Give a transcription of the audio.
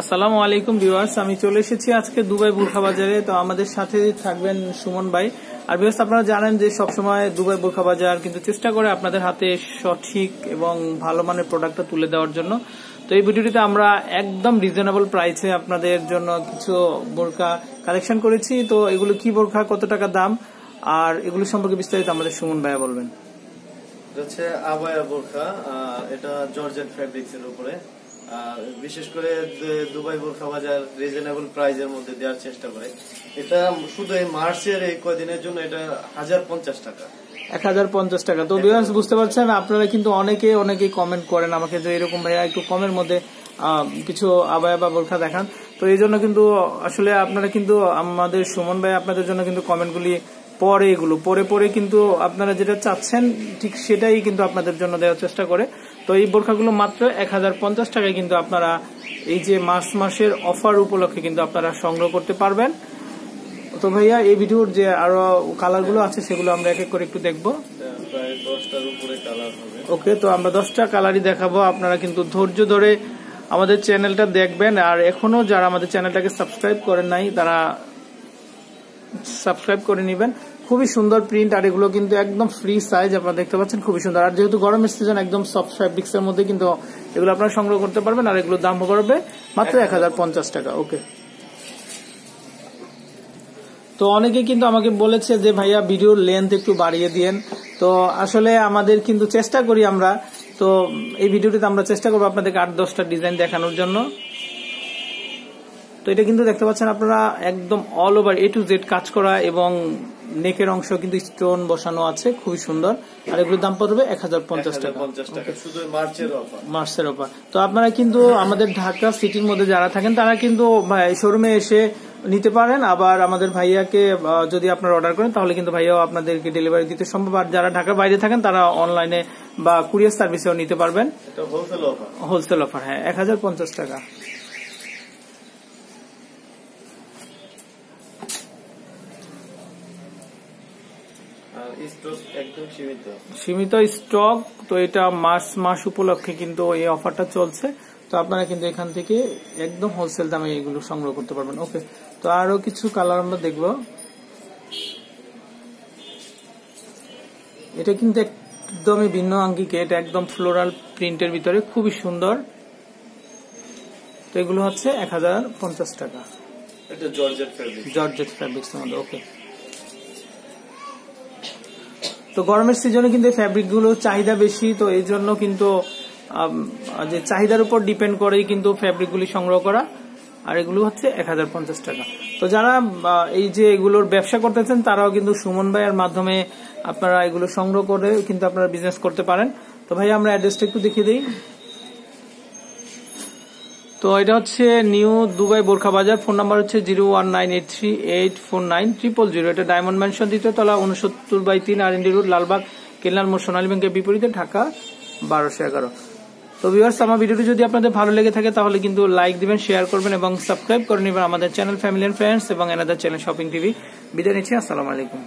আসসালামু আলাইকুম ভিউয়ার্স, আমি চলে এসেছি আজকে দুবাই বোরখা বাজারে তো আমাদের সাথে থাকবেন সুমন ভাই। আর ভিউয়ার্স, আপনারা জানেন যে সবসময় দুবাই বোরখা বাজার কিন্তু চেষ্টা করে আপনাদের হাতে সঠিক এবং ভালো মানের প্রোডাক্টটা তুলে দেওয়ার জন্য। তো এই ভিডিওটিতে আমরা একদম রিজনেবল প্রাইসে আপনাদের জন্য কিছু বোরখা কালেকশন করেছি। তো এগুলো কি বোরখা, কত টাকা দাম? আর এগুলো সম্পর্কে বিস্তারিত আমাদের সুমন ভাইয়া বলবেন। হচ্ছে আবায়া বোরখা এটা জর্জেট ফ্যাব্রিক্স উপরে। বিশেষ করে দুবাই বোরখা বাজার রিজনেবল প্রাইজের মধ্যে দেওয়ার চেষ্টা করে। এটা শুধু এই মার্চের এই কদিনের জন্য এটা হাজার পঞ্চাশ টাকা। এক হাজার পঞ্চাশ টাকা। তো ভিউয়ার্স বুঝতে পারছেন, আপনারা কিন্তু অনেকে অনেকেই কমেন্ট করেন আমাকে যে এরকম ভাইয়া একটু কমের মধ্যে কিছু আবায়া বা বোরখা দেখান। তো এই জন্য কিন্তু আসলে আপনারা কিন্তু আমাদের সুমন ভাই আপনাদের জন্য কিন্তু কমেন্টগুলি পরে এগুলো। পরে পরে কিন্তু আপনারা যেটা চাচ্ছেন, ঠিক সেটাই কিন্তু আপনাদের জন্য দেওয়ার চেষ্টা করে। তো এই বোরখাগুলো মাত্র এক হাজার পঞ্চাশ টাকায় কিন্তু আপনারা এই যে মাস মাসের অফার উপলক্ষে কিন্তু আপনারা সংগ্রহ করতে পারবেন। তো ভাইয়া, এই ভিডিওর যে আরও কালারগুলো আছে, সেগুলো আমরা এক এক করে একটু দেখব। ওকে, তো আমরা দশটা কালারই দেখাবো। আপনারা কিন্তু ধৈর্য ধরে আমাদের চ্যানেলটা দেখবেন। আর এখনও যারা আমাদের চ্যানেলটাকে সাবস্ক্রাইব করেন নাই, তারা সাবস্ক্রাইব করে নেবেন। খুবই সুন্দর প্রিন্ট আর এগুলো কিন্তু একদম ফ্রি সাইজ আপনারা দেখতে পাচ্ছেন খুবই সুন্দর। আর যেহেতু গরমের সিজন একদম সফট ফ্যাব্রিক্স এর মধ্যে কিন্তু এগুলো আপনারা সংগ্রহ করতে পারবেন আর এগুলোর দাম পড়বে মাত্র এক হাজার। পঞ্চাশ টাকা ওকে তো অনেকে কিন্তু আমাকে বলেছে যে ভাইয়া ভিডিওর লেন্থ একটু বাড়িয়ে দিয়েন। তো আসলে আমাদের কিন্তু চেষ্টা করি আমরা। তো এই ভিডিওটিতে আমরা চেষ্টা করব আপনাদেরকে আট দশটা ডিজাইন দেখানোর জন্য। তো এটা কিন্তু দেখতে পাচ্ছেন আপনারা একদম all over A to Z কাজ করা এবং নেকের অংশ কিন্তু স্টোন বসানো আছে খুবই সুন্দর। আর এগুলোর দাম পড়বে এক হাজার পঞ্চাশ টাকা। মার্চের অফার ওপর তো আপনারা কিন্তু আমাদের ঢাকা সিটির মধ্যে যারা থাকেন তারা কিন্তু শোরুমে এসে নিতে পারেন। আবার আমাদের ভাইয়াকে যদি আপনারা অর্ডার করেন তাহলে কিন্তু ভাইয়াও আপনাদেরকে ডেলিভারি দিতে সম্ভব। আর যারা ঢাকার বাইরে থাকেন তারা অনলাইনে বা কুরিয়ার সার্ভিসেও নিতে পারবেন। হোলসেল অফার হোলসেল অফার হ্যাঁ এক হাজার পঞ্চাশ টাকা আর স্টক একদম সীমিত। স্টক তো এটা মাস মাস উপলক্ষে কিন্তু এই অফারটা চলছে। তো আপনারা কিন্তু এখান থেকে একদম হোলসেল দামে এগুলো সংগ্রহ করতে পারবেন। ওকে তো আরও কিছু কালার আমরা দেখব। এটা কিন্তু একদমই ভিন্ন আঙ্গিকে এটা একদম ফ্লোরাল প্রিন্টের ভিতরে খুবই সুন্দর। তো এগুলো হচ্ছে এক হাজার পঞ্চাশ টাকা। এটা জর্জেট ফ্যাব্রিক জর্জেট ফ্যাব্রিক্স মধ্যে ওকে তো গরমের সিজনে কিন্তু ফ্যাব্রিক চাহিদা বেশি, তো এই জন্য কিন্তু যে চাহিদার উপর ডিপেন্ড করেই কিন্তু ফ্যাব্রিক গুলি সংগ্রহ করা। আর এগুলো হচ্ছে এক হাজার পঞ্চাশ টাকা। তো যারা এই যে এগুলোর ব্যবসা করতেছেন, তারাও কিন্তু সুমন ভাইয়ের মাধ্যমে আপনারা এগুলো সংগ্রহ করে কিন্তু আপনারা বিজনেস করতে পারেন। তো ভাই আমরা অ্যাড্রেসটা একটু দেখিয়ে দিই। তো এটা হচ্ছে নিউ দুবাই বোরখা বাজার। ফোন নাম্বার হচ্ছে zero one nine eight three eight four nine triple zero. এটা ডায়মন্ড ম্যানশন তলা উনসত্তর বাই তিন, আর ইন্ডি রোড, লালবাগ, কেল্লার মোড় সোনালী ব্যাংকের বিপরীতে, ঢাকা, বারোশো এগারো। তো ভিউয়ার্স আমার ভিডিওটি যদি আপনাদের ভালো লেগে থাকে, তাহলে কিন্তু লাইক দিবেন শেয়ার করবেন এবং সাবস্ক্রাইব করে নেবেন আমাদের চ্যানেল ফ্যামিলি এন্ড ফ্রেন্ডস এবং এনাদার চ্যানেল শপিং টিভি বিদায় নিচ্ছি, আসসালামু আলাইকুম।